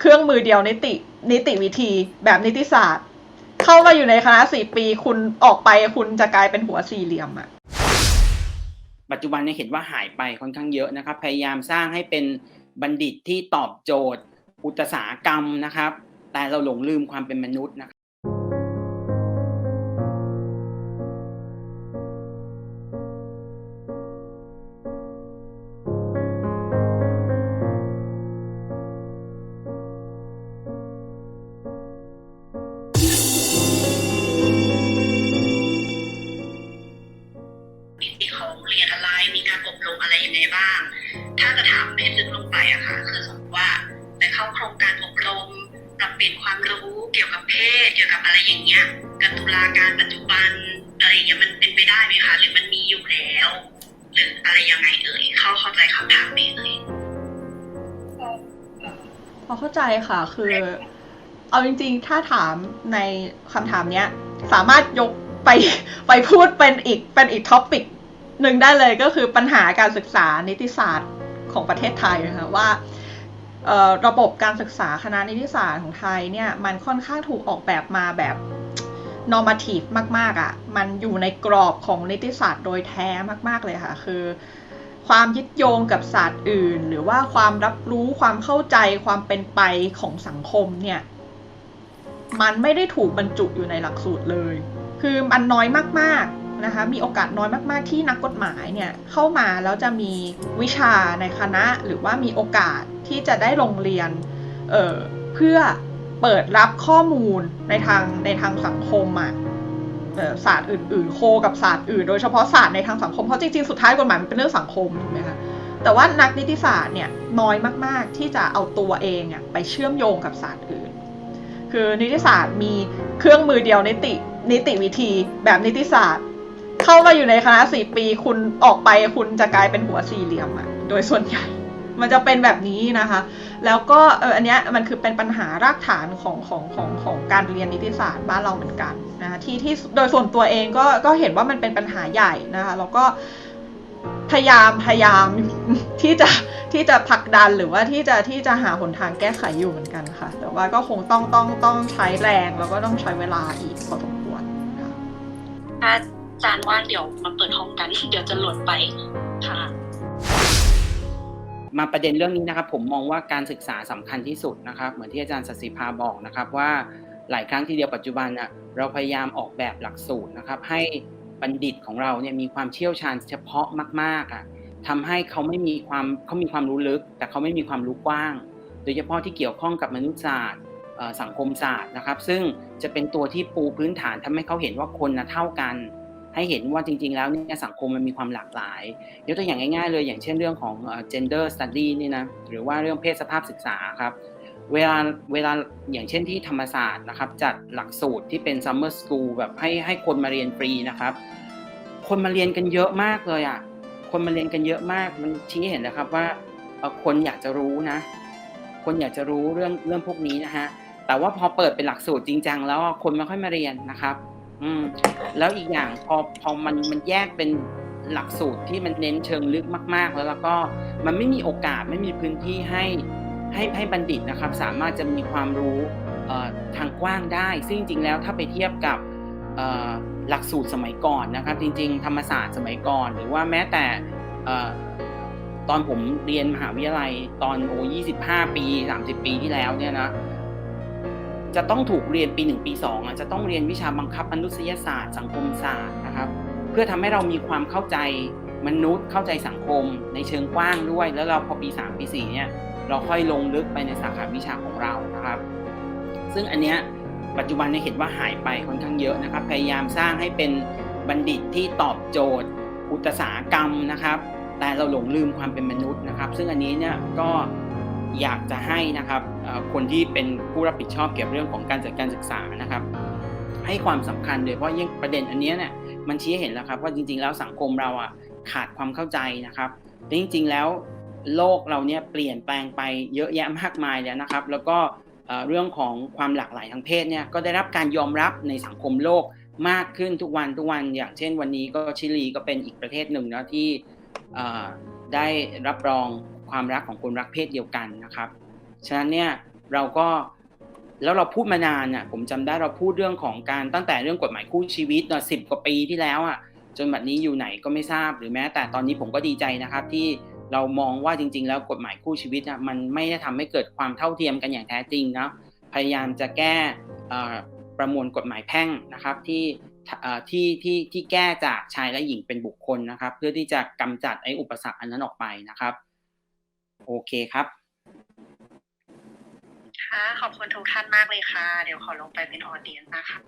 เครื่องมือเดียวนิติ นิติวิธีแบบนิติศาสตร์ เข้ามาอยู่ในคณะสี่ปี คุณออกไปคุณจะกลายเป็นหัวสี่เหลี่ยมอะปัจจุบันเนี่ยเห็นว่าหายไปค่อนข้างเยอะนะครับ พยายามสร้างให้เป็นบัณฑิตที่ตอบโจทย์ อุตสาหกรรมนะครับ แต่เราหลงลืมความเป็นมนุษย์นะครับ ค่ะ คือสมมติว่าไปเข้าโครงการอบรม ปรับเปลี่ยนความรู้เกี่ยวกับเพศ เกี่ยวกับอะไรอย่างเงี้ยกับตุลาการปัจจุบันอะไรอย่างเงี้ยมันเป็นไปได้ไหมคะหรือมันมีอยู่แล้ว หรืออะไรยังไงเอ่ยเข้าเข้าใจคำถามไหมเอ่ยพอเข้าใจค่ะคือเอาจริงๆ ถ้าถามในคำถามเนี้ย สามารถยกไปไปพูดเป็นอีกเป็นอีกท็อปิกหนึ่งได้เลยก็คือปัญหาการศึกษานิติศาสตร์ ของประเทศไทยนะคะว่าระบบการศึกษาคณะนิติศาสตร์ของไทยเนี่ยมันค่อนข้างถูกออกแบบมาแบบ normative มาก ๆอะ่ะ มันอยู่ในกรอบของนิติศาสตร์โดยแท้มาก ๆเลยค่ะ คือ ความยึดโยงกับศาสตร์อื่น หรือว่าความรับรู้ความเข้าใจความเป็นไปของสังคมเนี่ย มันไม่ได้ถูกบรรจุอยู่ในหลักสูตรเลย คือมันน้อยมาก ๆ นะคะมีโอกาสน้อยมากๆที่นักกฎหมายเนี่ยเข้ามาแล้วจะมีวิชาในคณะหรือว่ามีโอกาสที่จะได้ลงเรียนเเพื่อเปิดรับข้อมูลในทางในทางสังคมอะศาสตร์อื่นๆ โคกับศาสตร์อื่น โดยเฉพาะศาสตร์ในทางสังคมเพราะจริงๆ สุดท้ายกฎหมายมันเป็นเรื่องสังคมถูกไหมคะแต่ว่านักนิติศาสตร์เนี่ยน้อยมากๆ ที่จะเอาตัวเองอะไปเชื่อมโยงกับศาสตร์อื่น คือนิติศาสตร์มีเครื่องมือเดียวนิตินิติวิธีแบบนิติศาสตร์ เข้ามาอยู่ในคณะสี่ปี คุณออกไปคุณจะกลายเป็นหัวสี่เหลี่ยมอะโดยส่วนใหญ่ มันจะเป็นแบบนี้นะคะ แล้วก็เอออันเนี้ยมันคือเป็นปัญหารากฐานของของของของการเรียนนิติศาสตร์บ้านเราเหมือนกันนะคะที่ที่โดยส่วนตัวเองก็ก็เห็นว่ามันเป็นปัญหาใหญ่นะคะแล้วก็พยายามพยายามที่จะที่จะผลักดันหรือว่าที่จะที่จะหาหนทางแก้ไขอยู่เหมือนกันค่ะ แต่ว่าก็คงต้องต้องต้องใช้แรงแล้วก็ต้องใช้เวลาอีกพอสมควรค่ะ จารย์ว่างเดี๋ยวมาเปิดห้องกัน เดี๋ยวจะหลดไปค่ะ มาประเด็นเรื่องนี้นะครับผมมองว่าการศึกษาสำคัญที่สุดนะครับ เหมือนที่อาจารย์สศิภาบอกนะครับว่าหลายครั้งที่เดียวปัจจุบันน่ะเราพยายามออกแบบหลักสูตรนะครับ ให้บัณฑิตของเราเนี่ยมีความเชี่ยวชาญเฉพาะมากๆอะทำให้เขาไม่มีความเขามีความรู้ลึก แต่เขาไม่มีความรู้กว้าง โดยเฉพาะที่เกี่ยวข้องกับมนุษยศาสตร์สังคมศาสตร์นะครับ ซึ่งจะเป็นตัวที่ปูพื้นฐานทำให้เขาเห็นว่าคนนะเท่ากัน ให้เห็นว่าจริง ๆ แล้วเนี่ยสังคมมันมีความหลากหลายยกตัวอย่างง่ายๆ เลยอย่างเช่นเรื่องของเอ่อ gender study นี่นะหรือว่าเรื่องเพศสภาพศึกษาครับเวลาเวลาอย่างเช่นที่ธรรมศาสตร์นะครับ จัดหลักสูตรที่เป็น summer school แบบให้ให้คนมาเรียนฟรีนะครับ คนมาเรียนกันเยอะมากเลยอะคนมาเรียนกันเยอะมากมันชี้เห็นนะครับว่าคนอยากจะรู้นะ คนอยากจะรู้เรื่องเรื่องพวกนี้นะฮะแต่ว่าพอเปิดเป็นหลักสูตรจริงจังแล้วคนไม่ค่อยมาเรียนนะครับ อืมแล้วอีกอย่างพอพอมันมันแยกเป็นหลักสูตรที่มันเน้นเชิงลึกมาก ๆ แล้วแล้วก็มันไม่มีโอกาสไม่มีพื้นที่ให้ให้ให้บัณฑิตนะครับ สามารถจะมีความรู้เอ่อทางกว้างได้ ซึ่งจริงแล้วถ้าไปเทียบกับเอ่อหลักสูตรสมัยก่อนนะครับ จริง ๆ ธรรมศาสตร์สมัยก่อน หรือว่าแม้แต่เอ่อตอนผมเรียนมหาวิทยาลัยตอนโอ้25ปี30ปีที่แล้วเนี่ยนะ จะต้องถูกเรียนปีหนึ่งปีสองอะจะต้องเรียนวิชาบังคับมนุษยศาสตร์ สังคมศาสตร์นะครับ เพื่อทำให้เรามีความเข้าใจมนุษย์เข้าใจสังคมในเชิงกว้างด้วย แล้วเราพอปี 3 ปี4เนี่ยเราค่อยลงลึกไปในสาขาวิชาของเรานะครับ ซึ่งอันเนี้ยปัจจุบันเนี่ยเห็นว่าหายไปค่อนข้างเยอะนะครับ พยายามสร้างให้เป็นบัณฑิตที่ตอบโจทย์ อุตสาหกรรมนะครับ แต่เราหลงลืมความเป็นมนุษย์นะครับ ซึ่งอันนี้เนี่ยก็ อยากจะให้นะครับคนที่เป็นผู้รับผิดชอบเกี่ยวกับเรื่องของการจัดการศึกษานะครับ ให้ความสำคัญโดยเฉพาะยิ่งประเด็นอันนี้เนี่ยมันชี้ให้เห็นแล้วครับว่าจริง ๆ แล้วสังคมเราอะขาดความเข้าใจนะครับแต่จริง ๆ แล้วโลกเราเนี่ยเปลี่ยนแปลงไปเยอะแยะมากมายแล้วนะครับ แล้วก็เรื่องของความหลากหลายทางเพศเนี่ยก็ได้รับการยอมรับในสังคมโลกมากขึ้นทุกวันทุกวันอย่างเช่นวันนี้ก็ชิลีก็เป็นอีกประเทศหนึ่งนะที่ได้รับรอง ความรักของคนรักเพศเดียวกันนะครับฉะนั้นเนี่ยเราก็แล้วเราพูดมานานอะผมจำได้เราพูดเรื่องของการตั้งแต่เรื่องกฎหมายคู่ชีวิตเนาะสิบกว่าปีที่แล้วอะจนบัดนี้อยู่ไหนก็ไม่ทราบหรือแม้ แต่ตอนนี้ผมก็ดีใจนะครับที่เรามองว่าจริง ๆ แล้วกฎหมายคู่ชีวิตอะมันไม่ได้ทำให้เกิดความเท่าเทียมกันอย่างแท้จริงนะพยายามจะแก้ประมวลกฎหมายแพ่งนะครับที่ที่ที่ที่แก้จากชายและหญิงเป็นบุคคลนะครับ เพื่อที่จะกำจัดไอ้อุปสรรคอันนั้นออกไปนะครับ โอเคครับค่ะขอบคุณทุกท่านมากเลยค่ะ เดี๋ยวขอลงไปเป็นออเดียนนะคะ